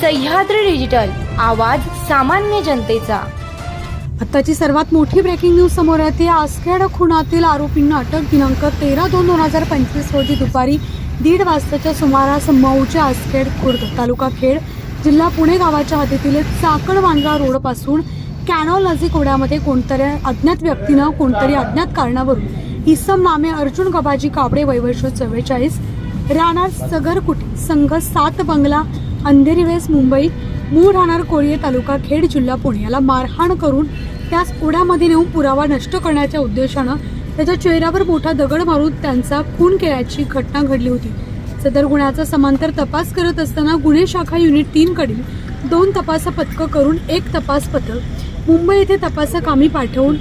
Sahyadri digital आवाज सामान्य जनतेचा. आत्ताची सर्वात मोठी ब्रेकिंग न्यूज समोर येते आसखेड खुनातील आरोपींना अटक दिनांक तेरा दोन दोन हजार पंचवीस रोजी दुपारी दीड वाजताच्या सुमारास मऊच्या आसखेड खुर्द तालुका खेड जिल्हा पुणे गावाच्या हद्दीतील चाकण वांद्रा रोडपासून कॅनॉल नजीक ओढ्यामध्ये कोणतरी अज्ञात व्यक्तीनं कोणतरी अज्ञात कारणावरून इसम नामे अर्जुन गबाजी काबडे वैवर्ष चव्वेचाळीस राहणार सगरकुटी संघ सात बंगला अंधेरी वेस मुंबई मूळ राहणार कोळी तालुका खेड जिल्हा पुणे याला मारहाण करून त्यास ओढ्यामध्ये नेऊन पुरावा नष्ट करण्याच्या उद्देशानं त्याच्या चेहऱ्यावर मोठा दगड मारून त्यांचा खून केल्याची घटना घडली होती. सदर गुन्ह्याचा समांतर तपास करत असताना गुन्हे शाखा युनिट तीन कडील दोन तपास पथकं करून एक तपास पथक मुंबई येथे तपासकामी पाठवून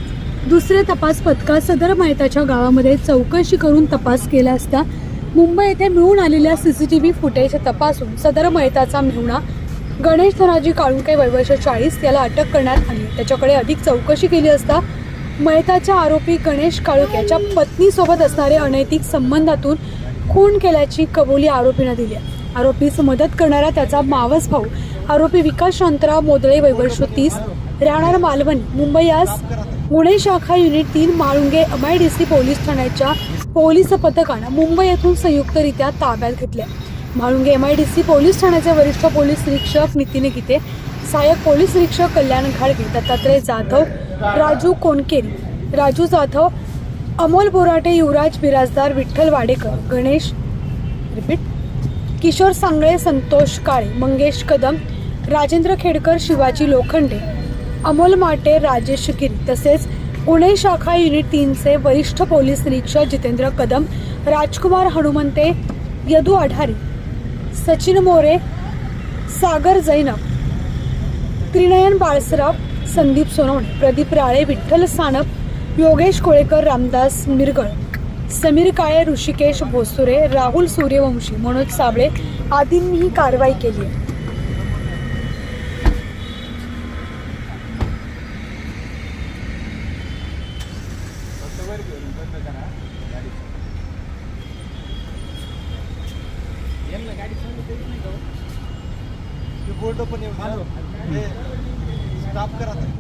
दुसरे तपास पथका सदर मयताच्या गावामध्ये चौकशी करून तपास केला असता मुंबई येथे मिळून आलेल्या सीसीटीव्ही फुटेज तपासून सदर मयताचा मेहुणा गणेश धनाजी काळुंके वैवर्ष चाळीस याला अटक करण्यात आली त्याच्याकडे अधिक चौकशी केली असता मयताच्या आरोपी गणेश काळुक याच्या पत्नीसोबत असणारे अनैतिक संबंधातून खून केल्याची कबुली आरोपीनं दिली आहे. आरोपीस मदत करणारा त्याचा मावस भाऊ आरोपी विकास शांतराव मोदळे वैवर्ष तीस राहणार मालवणी मुंबई आज गुन्हे शाखा युनिट तीन Malunge M I D C police ठाण्याच्या पोलीस पथकानं मुंबई येथून संयुक्तरित्या ताब्यात घेतले Mhalunge M I D C police ठाण्याचे वरिष्ठ पोलीस निरीक्षक नितीन गीते सहाय्यक पोलीस निरीक्षक कल्याण घाडगे दत्तात्रय जाधव राजू कोणकेरी राजू जाधव अमोल बोराटे युवराज बिराजदार विठ्ठल वाडेकर गणेश रिपीट किशोर सांगळे संतोष काळे मंगेश कदम राजेंद्र खेडकर शिवाजी लोखंडे अमोल माटे राजेश गिरी तसेच पुणे शाखा युनिट तीनचे वरिष्ठ पोलीस निरीक्षक जितेंद्र कदम राजकुमार हनुमंते यदू आढारी सचिन मोरे सागर जैनब त्रिनयन बाळसराव संदीप सोनवणे प्रदीप राळे विठ्ठल सानप योगेश कोळेकर रामदास मिरगळ समीर काळे ऋषिकेश भोसुरे राहुल सूर्यवंशी मनोज साबळे आदींनी ही कारवाई केली आहे. बोर्ड पण येऊन स्टॉप करा.